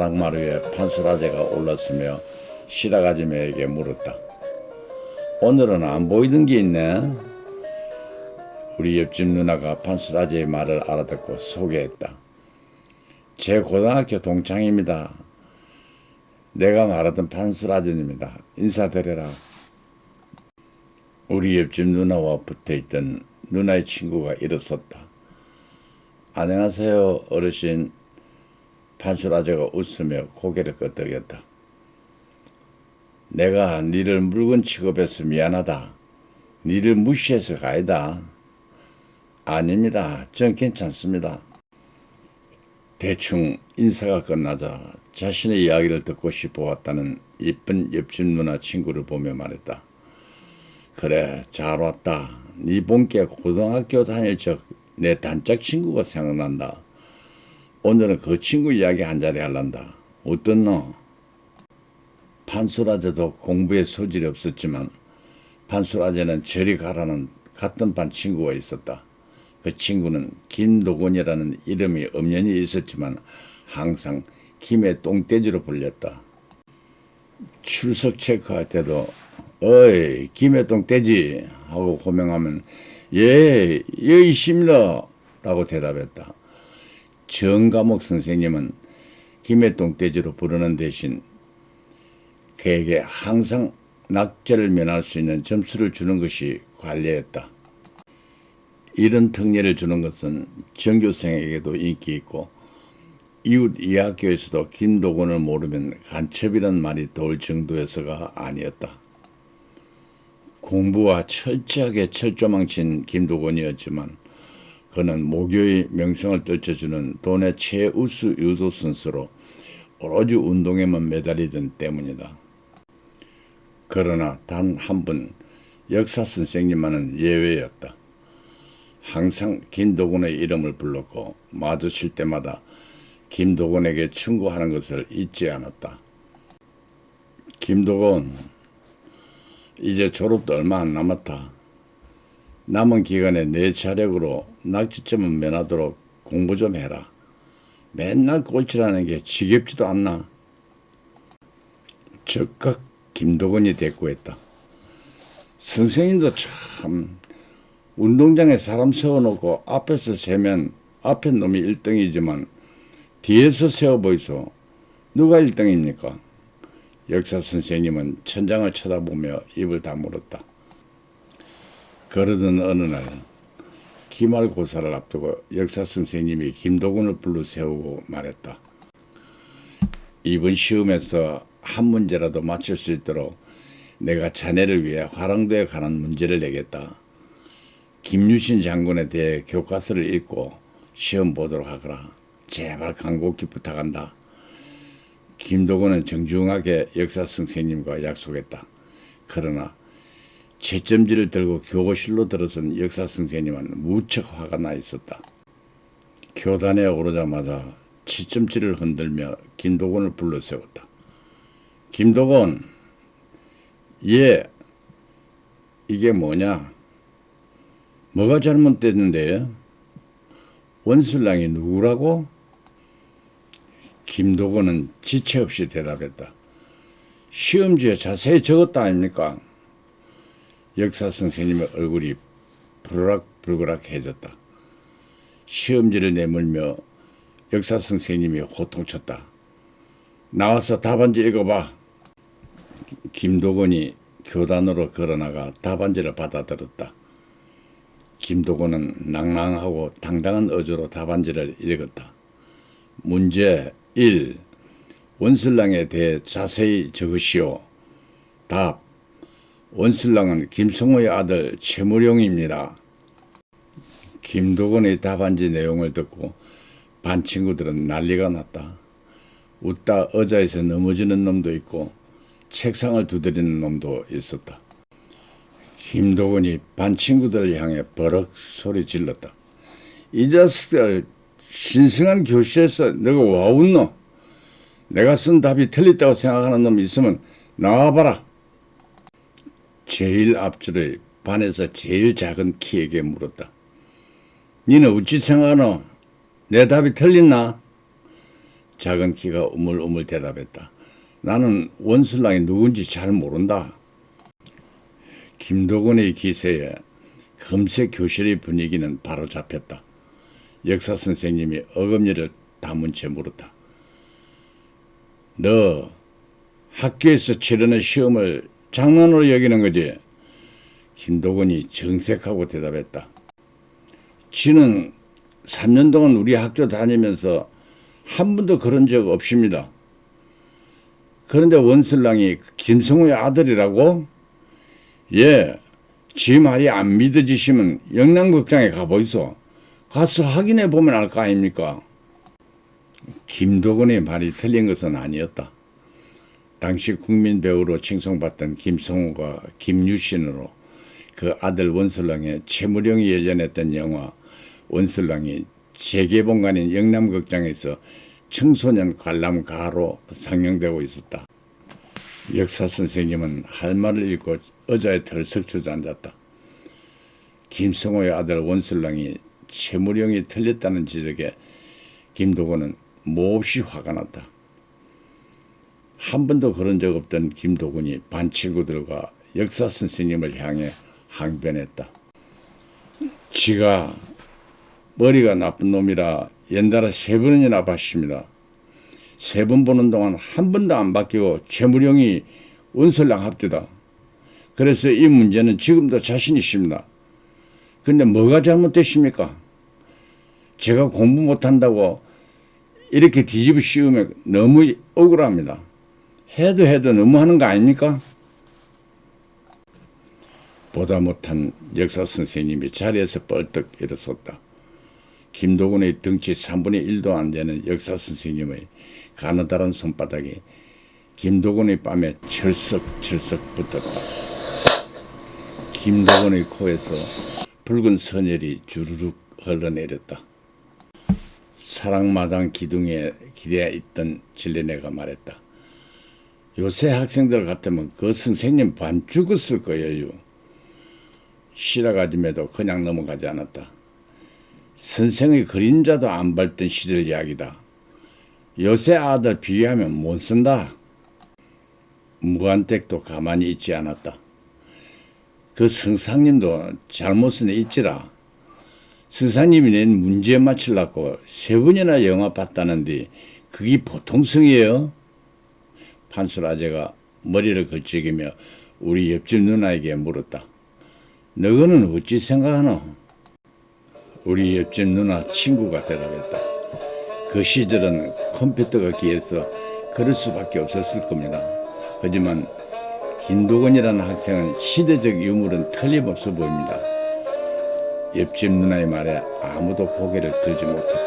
사랑마루에 판수라제가 올랐으며 시라가지매에게 물었다. 오늘은 안 보이는 게 있네. 우리 옆집 누나가 판수라제의 말을 알아듣고 소개했다. 제 고등학교 동창입니다. 내가 말하던 판수라제입니다. 인사드려라. 우리 옆집 누나와 붙어 있던 누나의 친구가 일어섰다. 안녕하세요, 어르신. 판수라제가 웃으며 고개를 끄덕였다. 내가 니를 물건 취급해서 미안하다. 니를 무시해서 가이다. 아닙니다. 전 괜찮습니다. 대충 인사가 끝나자 자신의 이야기를 듣고 싶어 왔다는 이쁜 옆집 누나 친구를 보며 말했다. 그래, 잘 왔다. 네 본께 고등학교 다닐 적 내 단짝 친구가 생각난다. 오늘은 그 친구 이야기 한 자리 할란다. 너? 판수라제도 공부에 소질이 없었지만 판수라제는 저리 가라는 같은 반 친구가 있었다. 그 친구는 김도곤이라는 이름이 엄연히 있었지만 항상 김의 똥돼지로 불렸다. 출석 체크할 때도 어이 김의 똥돼지 하고 호명하면 예 여기 있습니다 라고 대답했다. 정과목 선생님은 김의 똥돼지로 부르는 대신 그에게 항상 낙제를 면할 수 있는 점수를 주는 것이 관례였다. 이런 특례를 주는 것은 전교생에게도 인기 있고 이웃 이 학교에서도 김도곤을 모르면 간첩이란 말이 돌 정도여서가 아니었다. 공부와 철저하게 철조망친 김도곤이었지만 그는 모교의 명성을 떨쳐주는 돈의 최우수 유도 선수로 오로지 운동에만 매달리던 때문이다. 그러나 단 한 분 역사 선생님만은 예외였다. 항상 김도곤의 이름을 불렀고 마주칠 때마다 김도곤에게 충고하는 것을 잊지 않았다. 김도곤, 이제 졸업도 얼마 안 남았다. 남은 기간에 내 자력으로 낙지점은 면하도록 공부 좀 해라. 맨날 꼴찌라는 게 지겹지도 않나. 즉각 김도건이 대꾸했다. 선생님도 참 운동장에 사람 세워놓고 앞에서 세면 앞에 놈이 1등이지만 뒤에서 세워 보이소. 누가 1등입니까? 역사 선생님은 천장을 쳐다보며 입을 다물었다. 그러던 어느 날 기말고사를 앞두고 역사 선생님이 김도군을 불러 세우고 말했다. 이번 시험에서 한 문제라도 맞출 수 있도록 내가 자네를 위해 화랑도에 관한 문제를 내겠다. 김유신 장군에 대해 교과서를 읽고 시험 보도록 하거라. 제발 간곡히 부탁한다. 김도건은 정중하게 역사 선생님과 약속했다. 그러나 채점지를 들고 교고실로 들어선 역사 선생님은 무척 화가 나 있었다. 교단에 오르자마자 채점지를 흔들며 김도건을 불러 세웠다. 김도건, 예, 이게 뭐냐? 뭐가 잘못됐는데요? 원술랑이 누구라고? 김도건은 지체 없이 대답했다. 시험지에 자세히 적었다 아닙니까? 역사 선생님의 얼굴이 부르락불그락해졌다. 시험지를 내물며 역사 선생님이 호통쳤다. 나와서 답안지 읽어봐. 김도건이 교단으로 걸어나가 답안지를 받아들었다. 김도건은 낭랑하고 당당한 어조로 답안지를 읽었다. 문제 1. 원슬랑에 대해 자세히 적으시오. 답. 원슬랑은 김성호의 아들 최무룡입니다. 김도건의 답안지 내용을 듣고 반 친구들은 난리가 났다. 웃다 의자에서 넘어지는 놈도 있고 책상을 두드리는 놈도 있었다. 김도건이 반 친구들을 향해 버럭 소리 질렀다. 이 자식들 신성한 교실에서 내가 와 웃노? 내가 쓴 답이 틀렸다고 생각하는 놈 있으면 나와봐라. 제일 앞줄에 반에서 제일 작은 키에게 물었다. 니는 어찌 생각하노? 내 답이 틀렸나? 작은 키가 우물우물 대답했다. 나는 원술랑이 누군지 잘 모른다. 김도건의 기세에 금세 교실의 분위기는 바로 잡혔다. 역사 선생님이 어금니를 다문 채 물었다. 너 학교에서 치르는 시험을 장난으로 여기는 거지? 김도건이 정색하고 대답했다. 지는 3년 동안 우리 학교 다니면서 한 번도 그런 적 없습니다. 그런데 원슬랑이 김성우의 아들이라고? 예, 지 말이 안 믿어지시면 영남극장에 가보이소. 가서 확인해 보면 알 거 아닙니까? 김도건의 말이 틀린 것은 아니었다. 당시 국민 배우로 칭송받던 김성우가 김유신으로 그 아들 원슬랑의 최무령이 예전했던 영화 원슬랑이 재개봉관인 영남극장에서 청소년 관람가로 상영되고 있었다. 역사 선생님은 할 말을 읽고 의자에 털썩 주저앉았다. 김성호의 아들 원슬랑이 최무령이 틀렸다는 지적에 김도건은 몹시 화가 났다. 한 번도 그런 적 없던 김도건이 반 친구들과 역사 선생님을 향해 항변했다. 지가 머리가 나쁜 놈이라 연달아 세 번이나 봤습니다. 세 번 보는 동안 한 번도 안 바뀌고 최무령이 원설랑 합디다. 그래서 이 문제는 지금도 자신 있습니다. 근데 뭐가 잘못됐습니까? 제가 공부 못한다고 이렇게 뒤집어 씌우면 너무 억울합니다. 해도 해도 너무 하는 거 아닙니까? 보다 못한 역사 선생님이 자리에서 뻘떡 일어섰다. 김도군의 등치 3분의 1도 안 되는 역사 선생님의 가느다란 손바닥이 김도군의 뺨에 철썩철썩 붙었다. 김도군의 코에서 붉은 선혈이 주르륵 흘러내렸다. 사랑마당 기둥에 기대어 있던 진리네가 말했다. 요새 학생들 같으면 그 선생님 반 죽었을 거예요. 시라가짐에도 그냥 넘어가지 않았다. 선생의 그림자도 안 밟던 시절 이야기다. 요새 아들 비교하면 못 쓴다. 무한댁도 가만히 있지 않았다. 그 성상님도 잘못은 있지라. 성상님이 낸 문제에 맞추려고 세 번이나 영화 봤다는데 그게 보통 성이에요? 판술 아재가 머리를 걸치기며 우리 옆집 누나에게 물었다. 너거는 어찌 생각하노? 우리 옆집 누나 친구가 대답했다. 그 시절은 컴퓨터가 기해서 그럴 수밖에 없었을 겁니다. 하지만 김도건이라는 학생은 시대적 유물은 틀림없어 보입니다. 옆집 누나의 말에 아무도 고개를 들지 못했다.